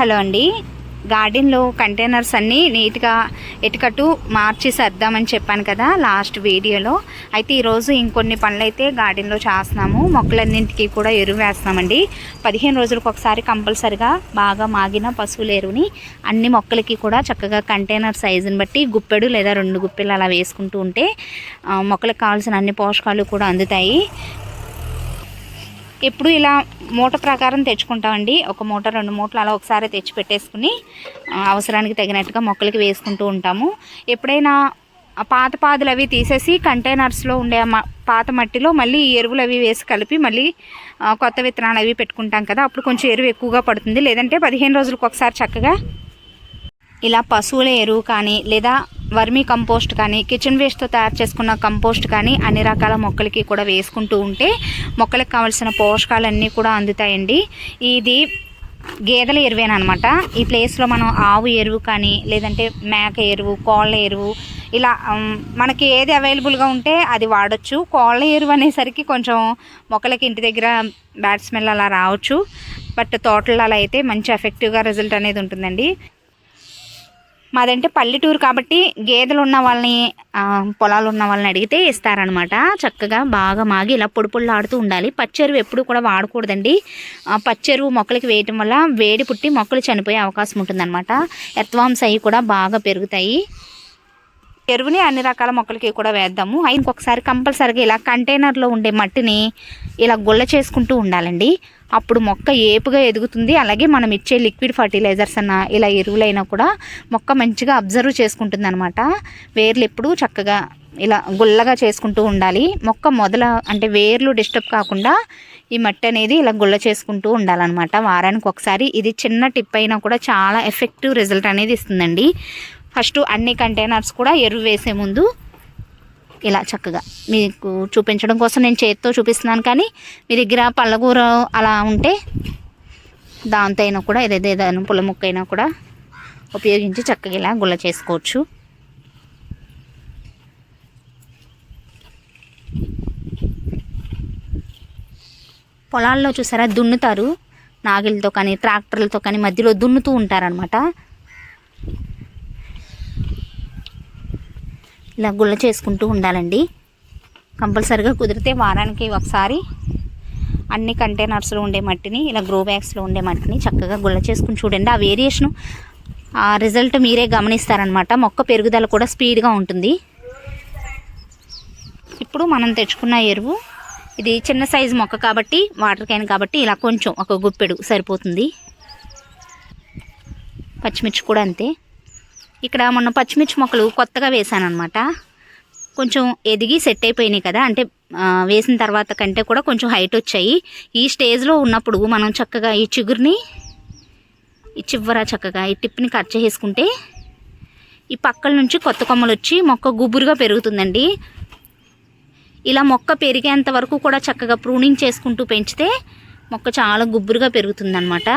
Hello అండి. గార్డెన్లో containers అన్నీ నీట్గా ఎటుకట్టు మార్చి సర్దామని చెప్పాను కదా లాస్ట్ వీడియోలో. అయితే ఈరోజు ఇంకొన్ని పనులు అయితే గార్డెన్లో చేస్తున్నాము. మొక్కలన్నింటికి కూడా ఎరువు వేస్తున్నామండి. పదిహేను రోజులకు ఒకసారి కంపల్సరిగా బాగా మాగిన పశువుల ఎరువుని అన్ని మొక్కలకి కూడా చక్కగా కంటైనర్ సైజుని బట్టి గుప్పెడు లేదా రెండు గుప్పెలు అలా వేసుకుంటూ ఉంటే మొక్కలకు కావాల్సిన అన్ని పోషకాలు కూడా అందుతాయి. ఎప్పుడు ఇలా మూట ప్రకారం తెచ్చుకుంటామండి. ఒక మూట రెండు మూటలు అలా ఒకసారి తెచ్చి పెట్టేసుకుని అవసరానికి తగినట్టుగా మొక్కలకి వేసుకుంటూ ఉంటాము. ఎప్పుడైనా పాత పాదులు అవి తీసేసి కంటైనర్స్లో ఉండే మ- పాత మట్టిలో మళ్ళీ ఎరువులు అవి వేసి కలిపి మళ్ళీ కొత్త విత్తనాలు అవి పెట్టుకుంటాం కదా అప్పుడు కొంచెం ఎరువు ఎక్కువగా పడుతుంది. లేదంటే పదిహేను రోజులకు ఒకసారి చక్కగా ఇలా పశువుల ఎరువు కానీ లేదా వర్మీ కంపోస్ట్ కానీ కిచెన్ వేస్ట్తో తయారు చేసుకున్న కంపోస్ట్ కానీ అన్ని రకాల మొక్కలకి కూడా వేసుకుంటూ ఉంటే మొక్కలకు కావాల్సిన పోషకాలన్నీ కూడా అందుతాయండి. ఇది గేదెల ఎరువేనమాట ఈ ప్లేస్లో మనం ఆవు ఎరువు కానీ లేదంటే మేక ఎరువు కోళ్ళ ఎరువు ఇలా మనకి ఏది అవైలబుల్గా ఉంటే అది వాడచ్చు. కోళ్ళ ఎరువు అనేసరికి కొంచెం మొక్కలకి ఇంటి దగ్గర బ్యాడ్ స్మెల్ అలా రావచ్చు. బట్ తోటలలో అలా అయితే మంచి ఎఫెక్టివ్గా రిజల్ట్ అనేది ఉంటుందండి. మాదంటే పల్లెటూరు కాబట్టి గేదెలు ఉన్న వాళ్ళని పొలాలు ఉన్న వాళ్ళని అడిగితే ఇస్తారనమాట చక్కగా బాగా మాగి ఇలా పొడి ఆడుతూ ఉండాలి. పచ్చెరువు ఎప్పుడు కూడా వాడకూడదండి. పచ్చెరువు మొక్కలకి వేయటం వల్ల వేడి పుట్టి మొక్కలు చనిపోయే అవకాశం ఉంటుందన్నమాట. ఎర్త్వామ్స్ అవి కూడా బాగా పెరుగుతాయి. ఎరువుని అన్ని రకాల మొక్కలకి కూడా వేద్దాము. అయి ఇంకొకసారి కంపల్సరిగా ఇలా కంటైనర్లో ఉండే మట్టిని ఇలా గుల్ల చేసుకుంటూ ఉండాలండి. అప్పుడు మొక్క ఏపుగా ఎదుగుతుంది. అలాగే మనం ఇచ్చే లిక్విడ్ ఫర్టిలైజర్స్ అన్న ఇలా ఎరువులైనా కూడా మొక్క మంచిగా అబ్జర్వ్ చేసుకుంటుంది అనమాట వేర్లు ఎప్పుడూ చక్కగా ఇలా గుల్లగా చేసుకుంటూ ఉండాలి. మొక్క మొదల అంటే వేర్లు డిస్టర్బ్ కాకుండా ఈ మట్టి అనేది ఇలా గుల్ల చేసుకుంటూ ఉండాలన్నమాట. వారానికి ఒకసారి ఇది చిన్న టిప్ అయినా కూడా చాలా ఎఫెక్టివ్ రిజల్ట్ అనేది ఇస్తుందండి. ఫస్ట్ అన్ని కంటైనర్స్ కూడా ఎరువు వేసే ముందు ఇలా చక్కగా. మీకు చూపించడం కోసం నేను చేతితో చూపిస్తున్నాను కానీ మీ దగ్గర పళ్ళగూర అలా ఉంటే దాంతో అయినా కూడా ఏదైతే ఏదైనా పుల్ల ముక్క అయినా కూడా ఉపయోగించి చక్కగా ఇలా గుల్ల చేసుకోవచ్చు. పొలాల్లో చూసారా దున్నుతారు. నాగిలతో కానీ ట్రాక్టర్లతో కానీ మధ్యలో దున్నుతూ ఉంటారనమాట ఇలా గుల్ల చేసుకుంటూ ఉండాలండి. కంపల్సరిగా కుదిరితే వారానికి ఒకసారి అన్ని కంటైనర్స్లో ఉండే మట్టిని ఇలా గ్రో బ్యాగ్స్లో ఉండే మట్టిని చక్కగా గుల్ల చేసుకుని చూడండి. ఆ వేరియేషను ఆ రిజల్ట్ మీరే గమనిస్తారనమాట మొక్క పెరుగుదల కూడా స్పీడ్గా ఉంటుంది. ఇప్పుడు మనం తెచ్చుకున్న ఎరువు ఇది చిన్న సైజు మొక్క కాబట్టి వాటర్ క్యాన్ కాబట్టి ఇలా కొంచెం ఒక గుప్పెడు సరిపోతుంది. పచ్చిమిర్చి కూడా అంతే. ఇక్కడ మొన్న పచ్చిమిర్చి మొక్కలు కొత్తగా వేసాను అనమాట కొంచెం ఎదిగి సెట్ అయిపోయినాయి కదా అంటే వేసిన తర్వాత కంటే కూడా కొంచెం హైట్ వచ్చాయి. ఈ స్టేజ్లో ఉన్నప్పుడు మనం చక్కగా ఈ చిగురిని ఈ చివర చక్కగా ఈ టిప్ని కట్ చేసుకుంటే ఈ పక్కల నుంచి కొత్త కొమ్మలు వచ్చి మొక్క గుబురుగా పెరుగుతుందండి. ఇలా మొక్క పెరిగేంత వరకు కూడా చక్కగా ప్రూనింగ్ చేసుకుంటూ పెంచితే మొక్క చాలా గుబురుగా పెరుగుతుందన్నమాట.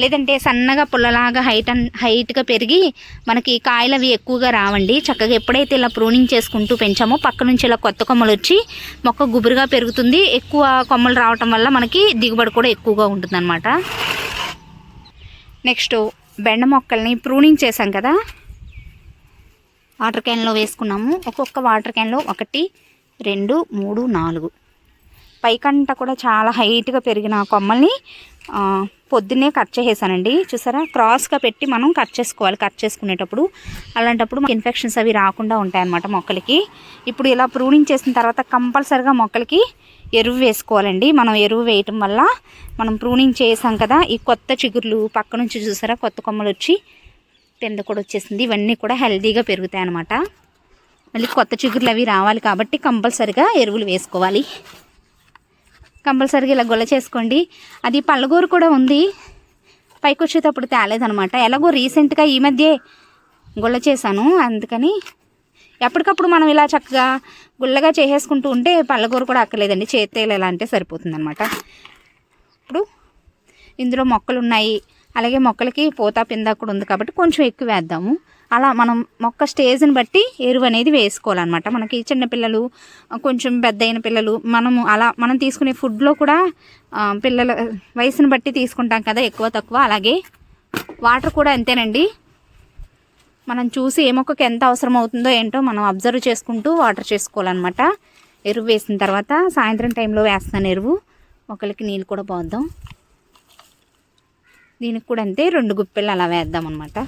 లేదంటే సన్నగా పుల్లలాగా హైట్ అన్ హైట్గా పెరిగి మనకి కాయలు అవి ఎక్కువగా రావండి. చక్కగా ఎప్పుడైతే ఇలా ప్రూనింగ్ చేసుకుంటూ పెంచామో పక్క నుంచి ఇలా కొత్త కొమ్మలు వచ్చి మొక్క గుబురుగా పెరుగుతుంది. ఎక్కువ కొమ్మలు రావటం వల్ల మనకి దిగుబడి కూడా ఎక్కువగా ఉంటుందన్నమాట. నెక్స్ట్ బెండ మొక్కల్ని ప్రూనింగ్ చేసాం కదా. వాటర్ క్యాన్లో వేసుకున్నాము. ఒక్కొక్క వాటర్ క్యాన్లో ఒకటి రెండు మూడు నాలుగు. పైకంట కూడా చాలా హైట్గా పెరిగిన కొమ్మల్ని పొద్దున్నే కట్ చేసేసానండి. చూసారా? క్రాస్గా పెట్టి మనం కట్ చేసుకోవాలి. కట్ చేసుకునేటప్పుడు అలాంటప్పుడు ఇన్ఫెక్షన్స్ అవి రాకుండా ఉంటాయన్నమాట మొక్కలకి. ఇప్పుడు ఇలా ప్రూనింగ్ చేసిన తర్వాత కంపల్సరిగా మొక్కలకి ఎరువు వేసుకోవాలండి. మనం ఎరువు వేయటం వల్ల మనం ప్రూనింగ్ చేసాం కదా ఈ కొత్త చిగుర్లు పక్క నుంచి చూసారా? కొత్త కొమ్మలు వచ్చి పెంద కూడా వచ్చేసింది. ఇవన్నీ కూడా హెల్దీగా పెరుగుతాయి అన్నమాట మళ్ళీ కొత్త చిగుర్లు అవి రావాలి కాబట్టి కంపల్సరిగా ఎరువులు వేసుకోవాలి. కంపల్సరిగా ఇలా గొల్ల చేసుకోండి. అది పళ్ళగూరు కూడా ఉంది. పైకి వచ్చేటప్పుడు తేలేదనమాట ఎలాగో రీసెంట్గా ఈ మధ్యే గుల్ల చేశాను. అందుకని ఎప్పటికప్పుడు మనం ఇలా చక్కగా గుల్లగా చేసేసుకుంటూ ఉంటే పళ్ళగూర కూడా అక్కర్లేదండి. చేతేలు ఎలా అంటే సరిపోతుందనమాట ఇప్పుడు ఇందులో మొక్కలు ఉన్నాయి అలాగే మొక్కలకి పోతా పిందా కూడా ఉంది కాబట్టి కొంచెం ఎక్కువ వేద్దాము. అలా మనం మొక్క స్టేజ్ని బట్టి ఎరువు అనేది వేసుకోవాలన్నమాట. మనకి చిన్నపిల్లలు కొంచెం పెద్ద అయిన పిల్లలు మనము అలా మనం తీసుకునే ఫుడ్లో కూడా పిల్లల వయసును బట్టి తీసుకుంటాం కదా ఎక్కువ తక్కువ. అలాగే వాటర్ కూడా అంతేనండి. మనం చూసి ఏ మొక్కకి ఎంత అవసరం అవుతుందో ఏంటో మనం అబ్జర్వ్ చేసుకుంటూ వాటర్ చేసుకోవాలన్నమాట. ఎరువు వేసిన తర్వాత సాయంత్రం టైంలో వేస్తాను ఎరువు. మొక్కలకి నీళ్ళు కూడా పోద్దాం. దీనికి కూడా అంతే రెండు గుప్పెళ్ళు అలా వేద్దాం అనమాట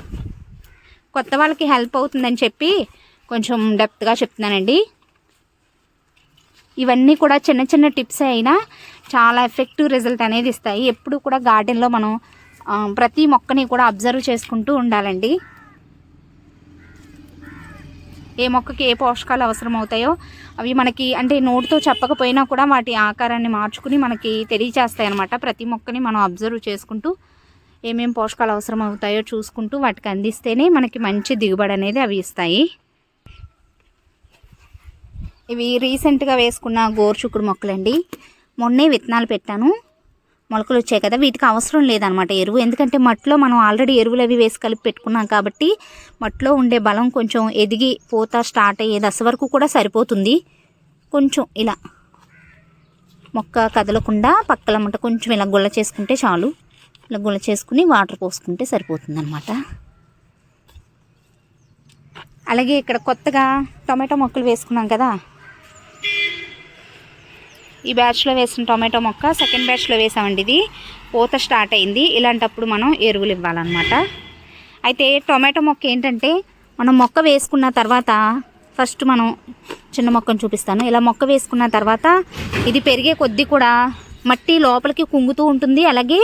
కొత్త వాళ్ళకి హెల్ప్ అవుతుందని చెప్పి కొంచెం డెప్త్గా చెప్తున్నానండి. ఇవన్నీ కూడా చిన్న చిన్న టిప్స్ అయినా చాలా ఎఫెక్టివ్ రిజల్ట్ అనేది ఇస్తాయి. ఎప్పుడు కూడా గార్డెన్లో మనం ప్రతి మొక్కని కూడా అబ్జర్వ్ చేసుకుంటూ ఉండాలండి. ఏ మొక్కకి ఏ పోషకాలు అవసరం అవుతాయో అవి మనకి అంటే నోటితో చెప్పకపోయినా కూడా వాటి ఆకారాన్ని మార్చుకుని మనకి తెలియచేస్తాయి అనమాట ప్రతి మొక్కని మనం అబ్జర్వ్ చేసుకుంటూ ఏమేమి పోషకాలు అవసరం అవుతాయో చూసుకుంటూ వాటికి అందిస్తేనే మనకి మంచి దిగుబడి అనేది అవి ఇస్తాయి. ఇవి రీసెంట్గా వేసుకున్న గోరుచుక్కుడు మొక్కలండి. మొన్నే విత్తనాలు పెట్టాను. మొలకలు వచ్చాయి కదా వీటికి అవసరం లేదనమాట ఎరువు. ఎందుకంటే మట్టిలో మనం ఆల్రెడీ ఎరువులు అవి వేసి కలిపి పెట్టుకున్నాం కాబట్టి మట్టిలో ఉండే బలం కొంచెం ఎదిగి పోత స్టార్ట్ అయ్యే దశ వరకు కూడా సరిపోతుంది. కొంచెం ఇలా మొక్క కదలకుండా పక్కల మట్ట కొంచెం ఇలా గుల్ల చేసుకుంటే చాలు. ఇలా గుల్ల చేసుకుని వాటర్ పోసుకుంటే సరిపోతుంది అనమాట అలాగే ఇక్కడ కొత్తగా టొమాటో మొక్కలు వేసుకున్నాం కదా. ఈ బ్యాచ్లో వేసిన టొమాటో మొక్క సెకండ్ బ్యాచ్లో వేసామండి ఇది. పూత స్టార్ట్ అయింది. ఇలాంటప్పుడు మనం ఎరువులు ఇవ్వాలన్నమాట. అయితే టొమాటో మొక్క ఏంటంటే మనం మొక్క వేసుకున్న తర్వాత ఫస్ట్ మనం చిన్న మొక్కను చూపిస్తాను. ఇలా మొక్క వేసుకున్న తర్వాత ఇది పెరిగే కొద్దీ కూడా మట్టి లోపలికి కుంగుతూ ఉంటుంది. అలాగే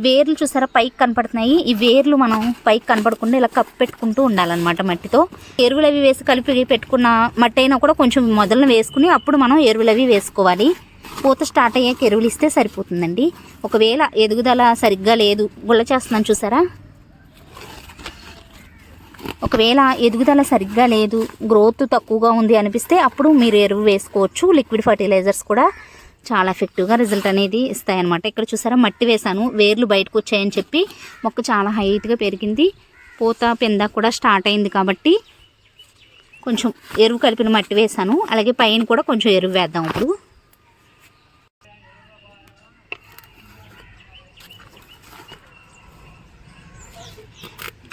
వేర్లు చూసారా? పైకి కనపడుతున్నాయి. ఈ వేర్లు మనం పైకి కనపడకుండా ఇలా కప్పు పెట్టుకుంటూ ఉండాలన్నమాట మట్టితో. ఎరువులు అవి వేసి కలిపి పెట్టుకున్న మట్టి అయినా కూడా కొంచెం మొదలను వేసుకుని అప్పుడు మనం ఎరువులు అవి వేసుకోవాలి. పూత స్టార్ట్ అయ్యాక ఎరువులు ఇస్తే సరిపోతుందండి. ఒకవేళ ఎదుగుదల సరిగ్గా లేదు. గుల్ల చేస్తున్నాను చూసారా? ఒకవేళ ఎదుగుదల సరిగ్గా లేదు గ్రోత్ తక్కువగా ఉంది అనిపిస్తే అప్పుడు మీరు ఎరువు వేసుకోవచ్చు. లిక్విడ్ ఫర్టిలైజర్స్ కూడా చాలా ఎఫెక్టివ్గా రిజల్ట్ అనేది ఇస్తాయన్నమాట. ఇక్కడ చూసారా మట్టి వేశాను. వేర్లు బయటకు వచ్చాయని చెప్పి మొక్క చాలా హైట్గా పెరిగింది. పూత పెంద కూడా స్టార్ట్ అయింది కాబట్టి కొంచెం ఎరువు కలిపిన మట్టి వేశాను. అలాగే పైన కూడా కొంచెం ఎరువు వేద్దాం ఇప్పుడు.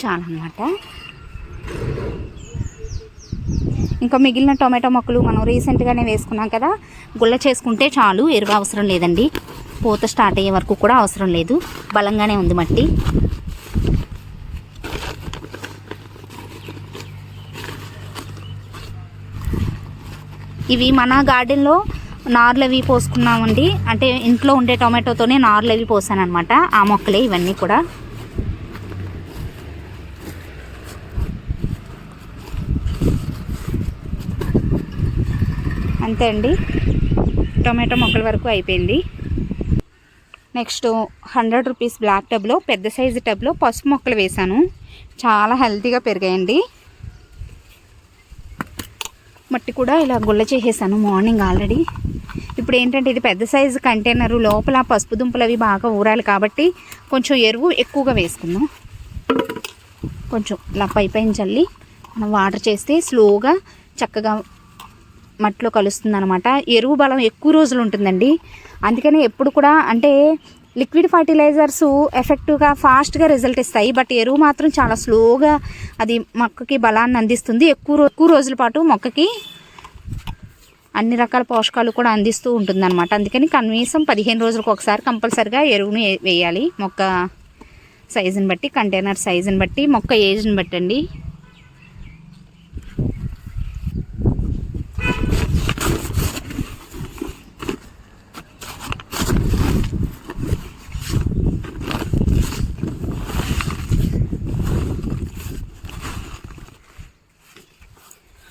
చాలా అన్నమాట ఇంకా మిగిలిన టొమాటో మొక్కలు మనం రీసెంట్గానే వేసుకున్నాం కదా గుల్ల చేసుకుంటే చాలు ఎరువు అవసరం లేదండి. పూత స్టార్ట్ అయ్యే వరకు కూడా అవసరం లేదు. బలంగానే ఉంది మట్టి. ఇవి మన గార్డెన్లో నార్లు అవి పోసుకున్నామండి. అంటే ఇంట్లో ఉండే టొమాటోతోనే నార్లు అవి పోసాను అనమాట ఆ మొక్కలే ఇవన్నీ కూడా. అంతే అండి. టొమాటో మొక్కల వరకు అయిపోయింది. నెక్స్ట్ హండ్రెడ్ రూపీస్ బ్లాక్ టబ్లో పెద్ద సైజు టబ్లో పసుపు మొక్కలు వేశాను. చాలా హెల్తీగా పెరిగాయండి. మట్టి కూడా ఇలా గుల్ల చేసేసాను మార్నింగ్ ఆల్రెడీ. ఇప్పుడు ఏంటంటే ఇది పెద్ద సైజు కంటైనరు లోపల పసుపు దుంపలు అవి బాగా ఊరాలి కాబట్టి కొంచెం ఎరువు ఎక్కువగా వేసుకుందాం. కొంచెం ఇలా పై పైన చల్లి మనం వాటర్ చేస్తే స్లోగా చక్కగా మట్టిలో కలుస్తుంది అనమాట ఎరువు బలం ఎక్కువ రోజులు ఉంటుందండి. అందుకని ఎప్పుడు కూడా అంటే లిక్విడ్ ఫర్టిలైజర్స్ ఎఫెక్టివ్గా ఫాస్ట్గా రిజల్ట్ ఇస్తాయి. బట్ ఎరువు మాత్రం చాలా స్లోగా అది మొక్కకి బలాన్ని అందిస్తుంది. ఎక్కువ ఎక్కువ రోజుల పాటు మొక్కకి అన్ని రకాల పోషకాలు కూడా అందిస్తూ ఉంటుందన్నమాట. అందుకని కనీసం పదిహేను రోజులకు ఒకసారి కంపల్సరిగా ఎరువును వేయాలి. మొక్క సైజుని బట్టి కంటైనర్ సైజుని బట్టి మొక్క ఏజ్ని బట్టి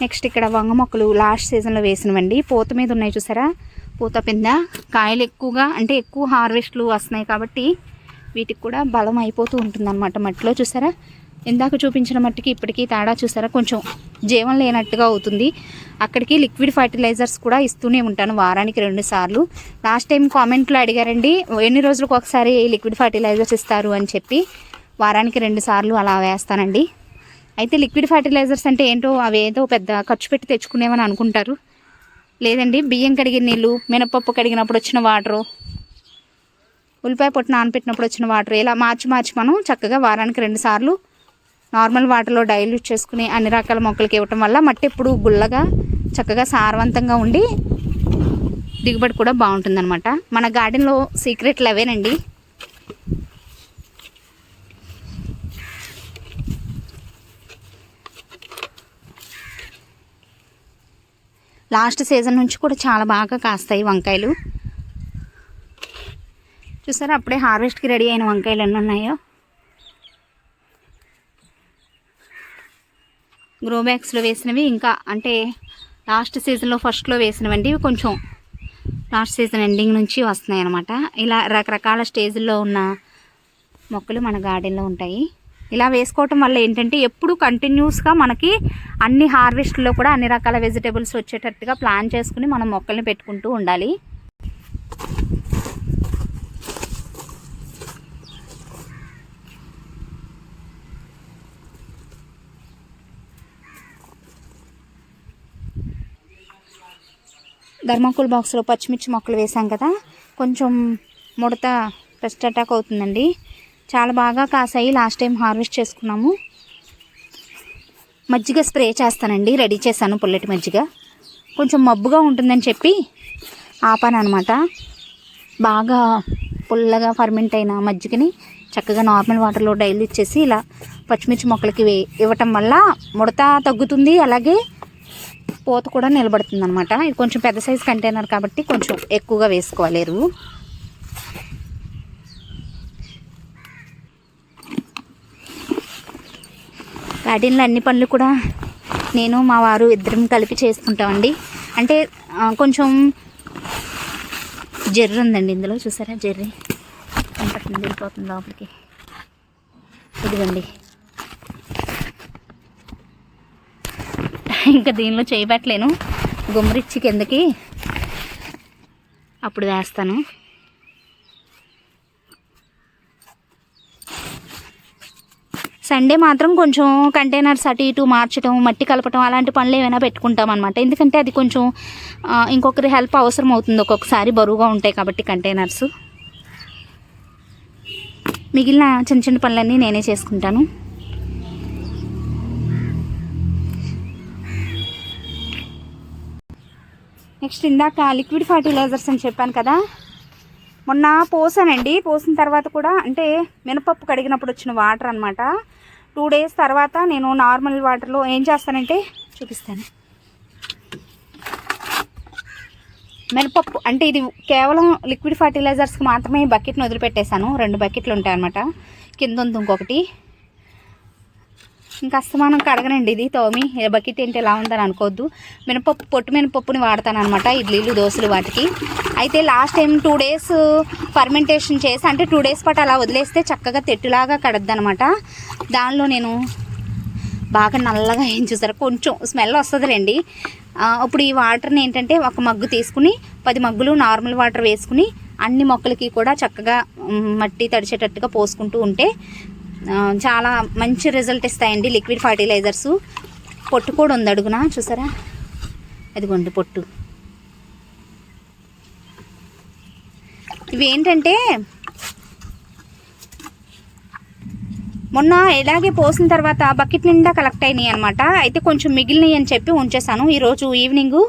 నెక్స్ట్ ఇక్కడ వంగ మొక్కలు లాస్ట్ సీజన్లో వేసినవండి. పూత మీద ఉన్నాయి చూసారా? పూత పింద. కాయలు ఎక్కువగా అంటే ఎక్కువ హార్వెస్ట్లు వస్తున్నాయి కాబట్టి వీటికి కూడా బలం అయిపోతూ ఉంటుందన్నమాట మట్టిలో చూసారా? ఇందాక చూపించిన మట్టికి ఇప్పటికీ తేడా చూసారా? కొంచెం జీవం లేనట్టుగా అవుతుంది. అక్కడికి లిక్విడ్ ఫర్టిలైజర్స్ కూడా ఇస్తూనే ఉంటాను వారానికి రెండు సార్లు. లాస్ట్ టైం కామెంట్లో అడిగారండి ఎన్ని రోజులకు ఒకసారి లిక్విడ్ ఫర్టిలైజర్స్ ఇస్తారు అని చెప్పి. వారానికి రెండు సార్లు అలా వేస్తానండి. అయితే లిక్విడ్ ఫర్టిలైజర్స్ అంటే ఏంటో అవి ఏదో పెద్ద ఖర్చు పెట్టి తెచ్చుకునేవని అనుకుంటారు. లేదండి బియ్యం కడిగిన నీళ్ళు మినపప్పు కడిగినప్పుడు వచ్చిన వాటరు ఉల్లిపాయ పొట్టు నానపెట్టినప్పుడు వచ్చిన వాటర్ ఇలా మార్చి మార్చి మనం చక్కగా వారానికి రెండు సార్లు నార్మల్ వాటర్లో డైల్యూట్ చేసుకుని అన్ని రకాల మొక్కలకి ఇవ్వటం వల్ల మట్టి ఎప్పుడు గుల్లగా చక్కగా సారవంతంగా ఉండి దిగుబడి కూడా బాగుంటుందన్నమాట. మన గార్డెన్లో సీక్రెట్లు అవేనండి. లాస్ట్ సీజన్ నుంచి కూడా చాలా బాగా కాస్తాయి వంకాయలు. చూసారా అప్పుడే హార్వెస్ట్కి రెడీ అయిన వంకాయలు ఎన్ని ఉన్నాయో. గ్రో బ్యాగ్స్లో వేసినవి ఇంకా అంటే లాస్ట్ సీజన్లో ఫస్ట్లో వేసినవండి కొంచెం లాస్ట్ సీజన్ ఎండింగ్ నుంచి వస్తున్నాయి అన్నమాట ఇలా రకరకాల స్టేజ్లో ఉన్న మొక్కలు మన గార్డెన్లో ఉంటాయి. ఇలా వేసుకోవటం వల్ల ఏంటంటే ఎప్పుడు కంటిన్యూస్గా మనకి అన్ని హార్వెస్ట్లో కూడా అన్ని రకాల వెజిటేబుల్స్ వచ్చేటట్టుగా ప్లాన్ చేసుకుని మనం మొక్కల్ని పెట్టుకుంటూ ఉండాలి. ధర్మాకోల్ బాక్స్లో పచ్చిమిర్చి మొక్కలు వేసాం కదా కొంచెం ముడత పెస్ట్ అటాక్ అవుతుందండి. చాలా బాగా కాసాయి లాస్ట్ టైం హార్వెస్ట్ చేసుకున్నాము. మజ్జిగ స్ప్రే చేస్తానండి. రెడీ చేశాను పుల్లటి మజ్జిగ. కొంచెం మబ్బుగా ఉంటుందని చెప్పి ఆపాను అనమాట బాగా పుల్లగా ఫర్మెంట్ అయిన మజ్జిగని చక్కగా నార్మల్ వాటర్లో డైలీ ఇచ్చేసి ఇలా పచ్చిమిర్చి మొక్కలకి వే ఇవ్వటం వల్ల ముడత తగ్గుతుంది. అలాగే పోత కూడా నిలబడుతుంది అనమాట ఇది కొంచెం పెద్ద సైజ్ కంటైనర్ కాబట్టి కొంచెం ఎక్కువగా వేసుకోవాలి ఎరువు గార్డెన్లో అన్ని పనులు కూడా నేను మా వారు ఇద్దరం కలిపి చేసుకుంటామండి. అంటే కొంచెం జర్రి ఉందండి ఇందులో చూసారా జర్రి? కనపడుతుంది వెళ్ళిపోతుంది లోపలికి. ఇదిగోండి. ఇంకా దీనిలో చేయబట్టలేను. గుమ్మరిచ్చి కిందకి అప్పుడు వేస్తాను. సండే మాత్రం కొంచెం కంటైనర్స్ అటు ఇటు మార్చడం మట్టి కలపటం అలాంటి పనులు ఏమైనా పెట్టుకుంటాం అనమాట ఎందుకంటే అది కొంచెం ఇంకొకరి హెల్ప్ అవసరం అవుతుంది. ఒక్కొక్కసారి బరువుగా ఉంటాయి కాబట్టి కంటైనర్స్. మిగిలిన చిన్న చిన్న పనులన్నీ నేనే చేసుకుంటాను. నెక్స్ట్ ఇందాక లిక్విడ్ ఫర్టిలైజర్స్ అని చెప్పాను కదా. మొన్న పోసానండి. పోసిన తర్వాత కూడా అంటే మినపప్పు కడిగినప్పుడు వచ్చిన వాటర్ అనమాట టూ డేస్ తర్వాత నేను నార్మల్ వాటర్లో ఏం చేస్తానంటే చూపిస్తాను. మినపప్పు అంటే ఇది కేవలం లిక్విడ్ ఫర్టిలైజర్స్కి మాత్రమే బకెట్ని వదిలిపెట్టేశాను. రెండు బకెట్లు ఉంటాయి అనమాట కింద ఉంది ఇంకొకటి. ఇంకా అస్తమానం కడగనండి ఇది తోమి. ఏ బకెట్ ఏంటి ఎలా ఉందని అనుకోవద్దు మినపప్పు పొట్టు మినపప్పుని వాడతాను అనమాట ఇడ్లీలు దోశలు వాటికి. అయితే last time two days fermentation చేసి అంటే టూ డేస్ పాటు అలా వదిలేస్తే చక్కగా తెట్టులాగా కడద్దు అనమాట దానిలో నేను బాగా నల్లగా ఏం చూసారు? కొంచెం స్మెల్ వస్తుందిలేండి. ఇప్పుడు ఈ వాటర్ని ఏంటంటే ఒక మగ్గు తీసుకుని పది మగ్గులు నార్మల్ వాటర్ వేసుకుని అన్ని మొక్కలకి కూడా చక్కగా మట్టి తడిచేటట్టుగా పోసుకుంటూ ఉంటే చాలా మంచి రిజల్ట్ ఇస్తాయండి లిక్విడ్ ఫర్టిలైజర్స్ పొట్టు కూడా ఉంది అడుగున చూసారా? అదిగోండి పొట్టు. ఇవి ఏంటంటే మొన్న ఇలాగే పోసిన తర్వాత బకెట్ నిండా కలెక్ట్ అయినాయి అనమాట అయితే కొంచెం మిగిలినాయి అని చెప్పి ఉంచేసాను ఈరోజు ఈవినింగ్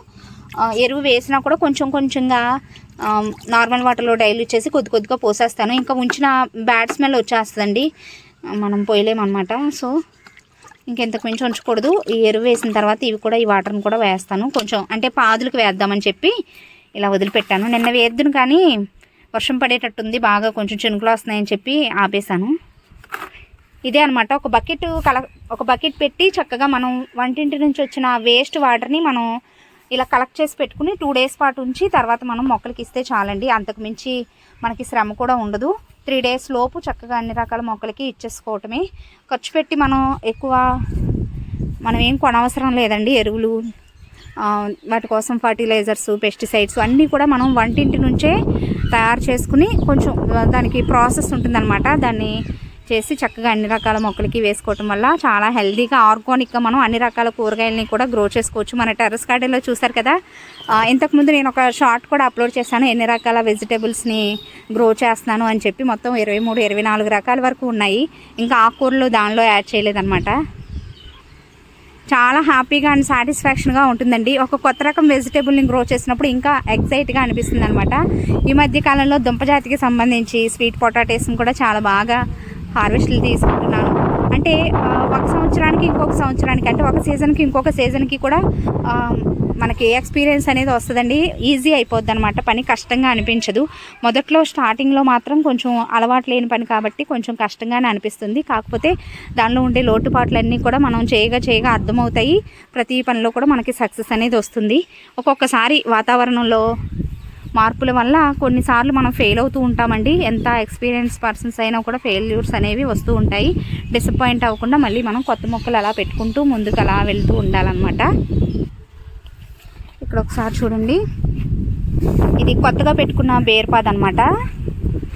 ఎరువు వేసినా కూడా కొంచెం కొంచెంగా నార్మల్ వాటర్లో డైల్యూట్ చేసి కొద్ది కొద్దిగా పోసేస్తాను. ఇంకా ఉంచిన బ్యాడ్ స్మెల్ వచ్చేస్తుందండి. మనం పోయలేమన్నమాట. సో ఇంకెంతకు మించి ఉంచకూడదు. ఈ ఎరువు వేసిన తర్వాత ఇవి కూడా ఈ వాటర్ని కూడా వేస్తాను. కొంచెం అంటే పాదులకు వేద్దామని చెప్పి ఇలా వదిలిపెట్టాను. నిన్న వేద్దును కానీ వర్షం పడేటట్టుంది. బాగా కొంచెం చినుకులు వస్తున్నాయని చెప్పి ఆపేశాను. ఇదే అనమాట ఒక బకెట్ కల ఒక బకెట్ పెట్టి చక్కగా మనం వంటింటి నుంచి వచ్చిన వేస్ట్ వాటర్ని మనం ఇలా కలెక్ట్ చేసి పెట్టుకుని టూ డేస్ పాటు ఉంచి తర్వాత మనం మొక్కలకి ఇస్తే చాలండి. అంతకుమించి మనకి శ్రమ కూడా ఉండదు. త్రీ డేస్ లోపు చక్కగా అన్ని రకాల మొక్కలకి ఇచ్చేసుకోవటమే. ఖర్చు పెట్టి మనం ఎక్కువ మనం ఏం కొనవసరం లేదండి ఎరువులు వాటి కోసం ఫర్టిలైజర్స్ పెస్టిసైడ్స్ అన్నీ కూడా మనం వంటింటి నుంచే తయారు చేసుకుని కొంచెం దానికి ప్రాసెస్ ఉంటుందన్నమాట. దాన్ని చేసి చక్కగా అన్ని రకాల మొక్కలకి వేసుకోవటం వల్ల చాలా హెల్దీగా ఆర్గానిక్గా మనం అన్ని రకాల కూరగాయలని కూడా గ్రో చేసుకోవచ్చు. మన టెర్రస్ గార్డెన్లో చూసారు కదా ఇంతకుముందు నేను ఒక షార్ట్ కూడా అప్లోడ్ చేశాను. ఎన్ని రకాల వెజిటేబుల్స్ని గ్రో చేస్తున్నాను అని చెప్పి మొత్తం ఇరవై మూడు ఇరవై నాలుగు రకాల వరకు ఉన్నాయి. ఇంకా ఆకుకూరలు దానిలో యాడ్ చేయలేదన్నమాట. చాలా హ్యాపీగా అండ్ సాటిస్ఫాక్షన్గా ఉంటుందండి. ఒక కొత్త రకం వెజిటేబుల్ని గ్రో చేసినప్పుడు ఇంకా ఎక్సైట్గా అనిపిస్తుంది అనమాట ఈ మధ్య కాలంలో దుంపజాతికి సంబంధించి స్వీట్ పొటాటోస్ని కూడా చాలా బాగా హార్వెస్ట్లు తీసుకుంటున్నాను. అంటే ఒక సంవత్సరానికి ఇంకొక సంవత్సరానికి అంటే ఒక సీజన్కి ఇంకొక సీజన్కి కూడా మనకి ఎక్స్పీరియన్స్ అనేది వస్తుందండి. ఈజీ అయిపోద్ది అనమాట పని కష్టంగా అనిపించదు. మొదట్లో స్టార్టింగ్లో మాత్రం కొంచెం అలవాటు లేని పని కాబట్టి కొంచెం కష్టంగానే అనిపిస్తుంది. కాకపోతే దానిలో ఉండే లోటుపాట్లన్నీ కూడా మనం చేయగా చేయగా అర్థమవుతాయి. ప్రతి పనిలో కూడా మనకి సక్సెస్ అనేది వస్తుంది. ఒక్కొక్కసారి వాతావరణంలో మార్పుల వల్ల కొన్నిసార్లు మనం ఫెయిల్ అవుతూ ఉంటామండి. ఎంత ఎక్స్పీరియన్స్ పర్సన్స్ అయినా కూడా ఫెయిల్యూర్స్ అనేవి వస్తూ ఉంటాయి. డిసప్పాయింట్ అవ్వకుండా మళ్ళీ మనం కొత్త మొక్కలు అలా పెట్టుకుంటూ ముందుకు అలా వెళ్తూ ఉండాలన్నమాట. ఇక్కడ ఒకసారి చూడండి. ఇది కొత్తగా పెట్టుకున్న బేర్పాద్ అనమాట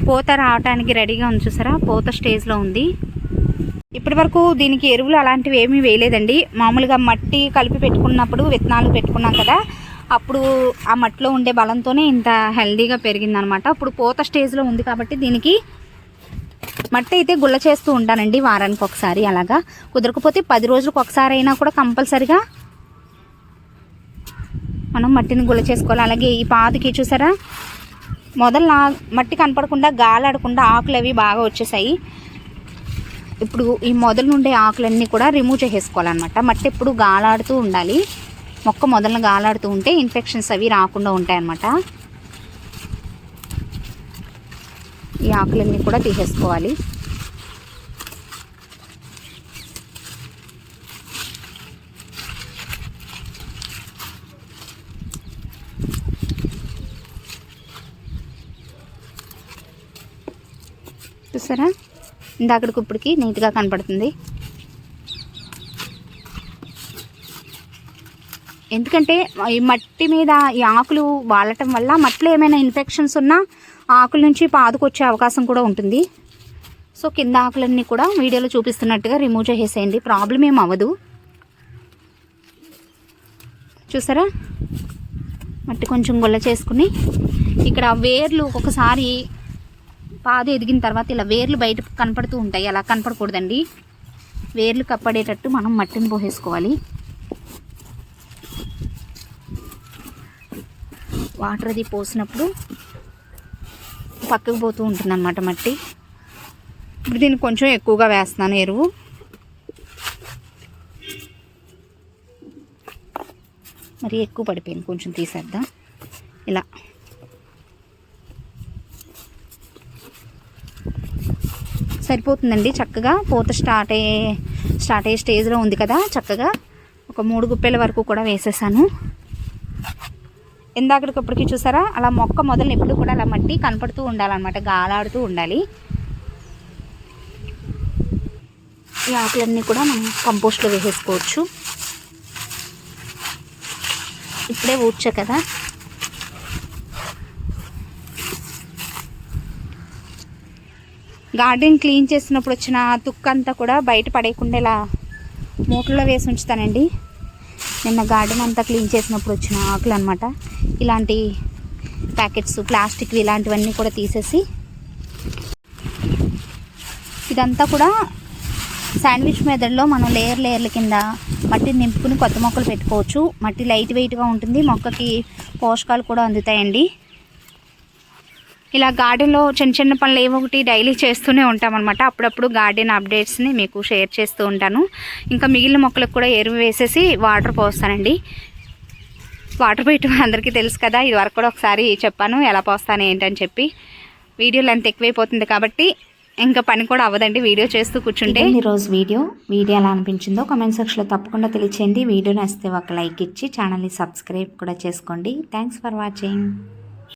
పూత రావటానికి రెడీగా ఉంది చూసారా? పూత స్టేజ్లో ఉంది. ఇప్పటి వరకు దీనికి ఎరువులు అలాంటివి ఏమీ వేయలేదండి. మామూలుగా మట్టి కలిపి పెట్టుకున్నప్పుడు విత్తనాలు పెట్టుకున్నాం కదా అప్పుడు ఆ మట్టిలో ఉండే బలంతోనే ఇంత హెల్దీగా పెరిగిందనమాట. ఇప్పుడు పోత స్టేజ్లో ఉంది కాబట్టి దీనికి మట్టి అయితే గుల్ల చేస్తూ ఉంటానండి వారానికి ఒకసారి అలాగా. కుదరకపోతే పది రోజులకు ఒకసారి అయినా కూడా కంపల్సరిగా మనం మట్టిని గుల్ల చేసుకోవాలి. అలాగే ఈ పాదుకి చూసారా? మొదలు మట్టి కనపడకుండా గాలాడకుండా ఆకులు అవి బాగా వచ్చేసాయి. ఇప్పుడు ఈ మొదలు నుండే ఆకులన్నీ కూడా రిమూవ్ చేసేసుకోవాలన్నమాట. మట్టి ఎప్పుడు గాలాడుతూ ఉండాలి. మొక్క మొదలను గాలాడుతూ ఉంటే ఇన్ఫెక్షన్స్ అవి రాకుండా ఉంటాయన్నమాట. ఈ ఆకులన్నీ కూడా తీసేసుకోవాలి. చూసారా? ఇందాకడికి ఇప్పటికి నీట్గా కనపడుతుంది. ఎందుకంటే ఈ మట్టి మీద ఈ ఆకులు వాలటం వల్ల మట్టిలో ఏమైనా ఇన్ఫెక్షన్స్ ఉన్నా ఆకుల నుంచి పాదుకొచ్చే అవకాశం కూడా ఉంటుంది. సో కింద ఆకులన్నీ కూడా వీడియోలో చూపిస్తున్నట్టుగా రిమూవ్ చేసేసేయండి ప్రాబ్లం ఏం అవ్వదు. చూసారా? మట్టి కొంచెం గొల్ల చేసుకుని ఇక్కడ వేర్లు ఒక్కొక్కసారి పాదు ఎదిగిన తర్వాత ఇలా వేర్లు బయట కనపడుతూ ఉంటాయి. అలా కనపడకూడదండి. వేర్లు కప్పడేటట్టు మనం మట్టిని పోసేసుకోవాలి. వాటర్ అది పోసినప్పుడు పక్కకు పోతూ ఉంటుంది అనమాట మట్టి. ఇప్పుడు దీన్ని కొంచెం ఎక్కువగా వేస్తున్నాను ఎరువు. మరి ఎక్కువ పడిపోయింది కొంచెం తీసేద్దాం. ఇలా. సరిపోతుందండి చక్కగా. పూత స్టార్ట్ అయ్యే స్టార్ట్ అయ్యే స్టేజ్లో ఉంది కదా చక్కగా. ఒక మూడు గుప్పెల వరకు కూడా వేసేసాను. ఇందాకటికప్పటికి చూసారా? అలా మొక్క మొదలు ఎప్పుడు కూడా అలా మట్టి కనపడుతూ ఉండాలన్నమాట గాలాడుతూ ఉండాలి. ఈ ఆకులన్నీ కూడా మనం కంపోస్ట్లో వేసేసుకోవచ్చు. ఇప్పుడే ఊడ్చా కదా? గార్డెన్ క్లీన్ చేసినప్పుడు వచ్చిన తుక్కంతా కూడా బయట పడేయకుండా ఇలా మూటలో వేసి ఉంచుతానండి. నిన్న గార్డెన్ అంతా క్లీన్ చేసినప్పుడు వచ్చిన ఆకులు అనమాట ఇలాంటి ప్యాకెట్స్ ప్లాస్టిక్వి ఇలాంటివన్నీ కూడా తీసేసి ఇదంతా కూడా శాండ్విచ్ మెథడ్లో మనం లేయర్ లేయర్ల కింద మట్టిని నింపుకుని కొత్త మొక్కలు పెట్టుకోవచ్చు. మట్టి లైట్ వెయిట్గా ఉంటుంది. మొక్కకి పోషకాలు కూడా అందుతాయండి. ఇలా గార్డెన్లో చిన్న చిన్న పనులు ఏవో ఒకటి డైలీ చేస్తూనే ఉంటామన్నమాట అప్పుడప్పుడు గార్డెన్ అప్డేట్స్ని మీకు షేర్ చేస్తూ ఉంటాను. ఇంకా మిగిలిన మొక్కలకు కూడా ఎరువు వేసేసి వాటర్ పోస్తానండి. వాటర్ పోయటం అందరికీ తెలుసు కదా ఇది వరకు కూడా ఒకసారి చెప్పాను ఎలా పోస్తాను ఏంటని చెప్పి. వీడియో లెంత్ ఎక్కువైపోతుంది కాబట్టి ఇంకా పని కూడా అవ్వదండి వీడియో చేస్తూ కూర్చుంటే. ఈరోజు వీడియో. వీడియో ఎలా అనిపించిందో కామెంట్ సెక్షన్లో తప్పకుండా తెలియచేయండి. వీడియో నచ్చితే ఒక లైక్ ఇచ్చి ఛానల్ని సబ్స్క్రైబ్ కూడా చేసుకోండి. Thanks for watching